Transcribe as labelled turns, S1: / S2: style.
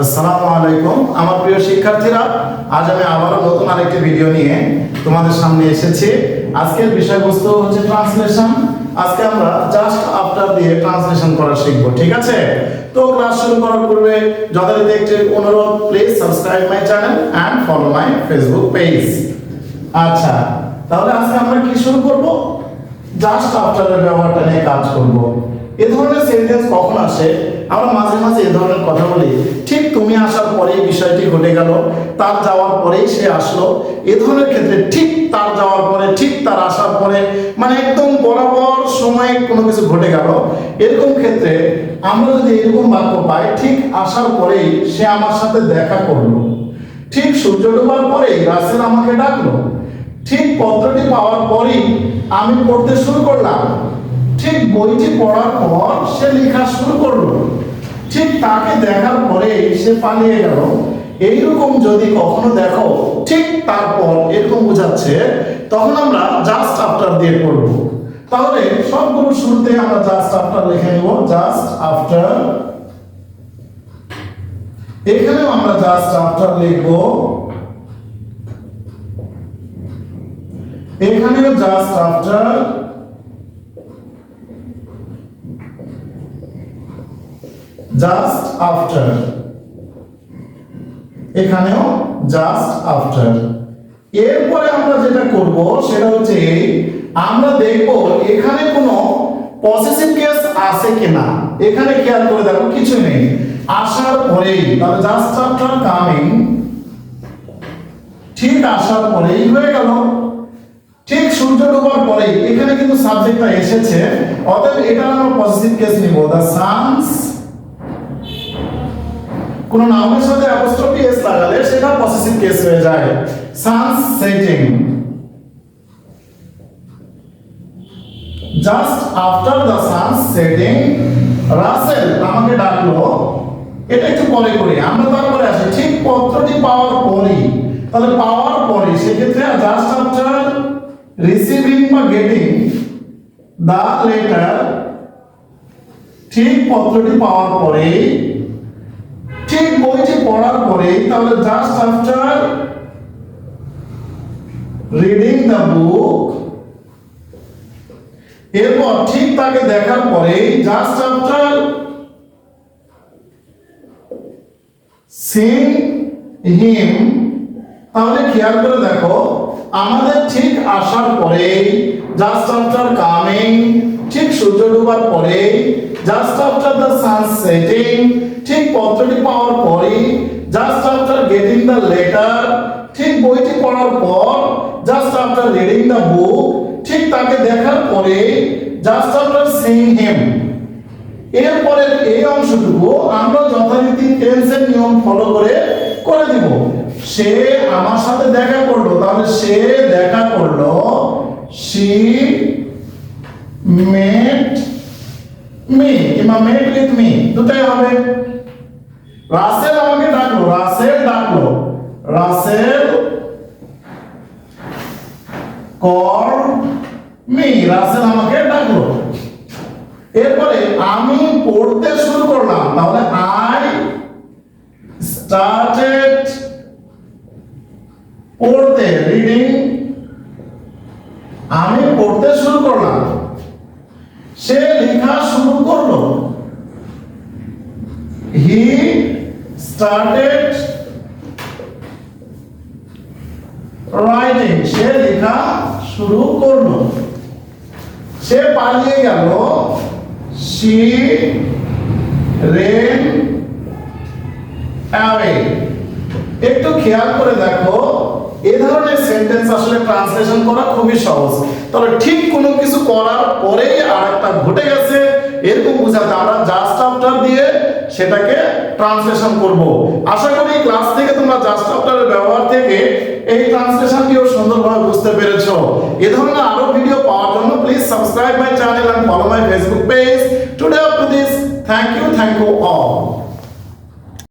S1: আসসালামু আলাইকুম। আমার প্রিয় শিক্ষার্থীরা, আজ আমি আবারও নতুন আরেকটি ভিডিও নিয়ে তোমাদের সামনে এসেছি। আজকের বিষয়বস্তু হচ্ছে ট্রান্সলেশন। আজকে আমরা জাস্ট আফটার দিয়ে ট্রান্সলেশন করা শিখব, ঠিক আছে? তো ক্লাস শুরু করার পূর্বে যথারীতি একটি অনুরোধ please subscribe my channel and follow my Facebook page আচ্ছা তাহলে আজকে আমরা কি শুরু করব? জাস্ট আফটারের ব্যবহারটা নিয়ে কাজ করব। এ ধরনের সেন্টেন্স কখন আসে? আমরা মাঝে মাঝে এ ধরনের কথা বলি, ঠিক তুমি আসার পরেই বিষয়টি ঘটে গেল, তার যাওয়ার পরেই সে আসলো। এ ধরনের ক্ষেত্রে ঠিক তার যাওয়ার পরে, ঠিক তার আসার পরে মানে একদম বরাবর সময়ে কোনো কিছু ঘটে গেল। এরকম ক্ষেত্রে আমরা যদি এরকম বাক্য পাই, ঠিক আসার পরেই সে আমার সাথে দেখা করল। ঠিক সূর্য ডোবার পরেই রাসেল আমাকে ডাকলো। ঠিক পত্রটি পাওয়ার পরেই আমি পড়তে শুরু করলাম। ঠিক বইটি পড়ার পর সে লেখা শুরু করল। ঠিক তাকে দেখার পরে সে পালিয়ে গেল। এইরকম যদি কখনো দেখো, ঠিক তারপর এরকম বোঝাচ্ছে, তখন আমরা জাস্ট আফটার দিয়ে পড়ব। তাহলে সবগুলো শুরুতে আমরা জাস্ট আফটার লিখে নিব জাস্ট আফটার এখানেও আমরা জাস্ট আফটার লিখব। এখানেও জাস্ট আফটার জাস্ট আফটার এখানেও জাস্ট আফটার এরপরে আমরা যেটা করব, সেটা হচ্ছে আমরা দেখব এখানে কোনো পসেসিভ কেস আছে কিনা। এখানে খেয়াল করে দেখো, কিছু নেই। আসার পরেই, তাহলে জাস্ট আফটার কামিং ঠিক আসার পরেই হয়ে গেল। ঠিক সূর্য ডোবার পরে এখানে কিন্তু সাবজেক্টটা এসেছে। অতএব এটা আমরা পজিটিভ কেস নিব। দা সানস কোন নাউনের সাথে অ্যাপোস্ট্রফি এস লাগালে সেটা পজিটিভ কেস হয়ে যায়। Sun's setting just after the sun's setting Russell আমাকে ডাকলো। এটা একটু পরে করি, আমরা তারপরে আসি। ঠিক পত্রটি পাওয়ার পরেই, তাহলে পাওয়ার পরে সেক্ষেত্রে জাস্ট আফটার রিসিভিং বা গেটিং দা লেটার ঠিক পত্রটি পাওয়ার পরে ঠিক বইটি পড়ার পরে তাহলে just after reading the book এরপর ঠিক তাকে দেখার পরে জাস্ট আফটার সিং হিম তাহলে খেয়াল করে দেখো, আমাদের ঠিক আসার পরে জাস্ট আফটার কামিং ঠিক সূর্য ডুবার পরে just after the sun setting ঠিক পত্রটি পাওয়ার পরে just after getting the letter ঠিক বইটি পড়ার পর just after reading the book ঠিক তাকে দেখার পরে জাস্ট আফটার সিং হিম এরপরে এই অংশটুকু আমরা যথারীতি টেন্সের নিয়ম ফলো করে করে দিব। সে আমার সাথে দেখা করল, তাহলে সে দেখা করল সি মেট মি কিংবা মেট উইথ মি দুটাই হবে। রাসেল আমাকে ডাকলো, রাসেল ডাকলো, রাসেল কর মি, রাসেল আমাকে ডাকলো। এরপরে আমি পড়তে শুরু করলাম, তাহলে আই স্টার্টেড পড়তে, রিডিং। আমি পড়তে শুরু করলাম। সে লেখা শুরু করল। হি স্টার্টেড রাইটিং সে লেখা শুরু করল। সে পালিয়ে গেল। She ran away একটু খেয়াল করে দেখো। সেন্টেন্স আসলে ট্রান্সলেশন করা খুবই সহজ। তবে ঠিক কোনো কিছু করার পরেই আর একটা ঘটে গেছে, এরকম বোঝাতে আমরা জাস্ট আফটার দিয়ে সেটাকে ট্রান্সলেশন করব। আশা করি ক্লাস থেকে তোমরা জাস্ট আফটারের ব্যবহার থেকে এই ট্রান্সলেশনটিও সুন্দরভাবে বুঝতে পেরেছ। এ ধরনের আরও ভিডিও পাওয়ার জন্য please subscribe my channel and follow my Facebook page today up to this thank you thank you all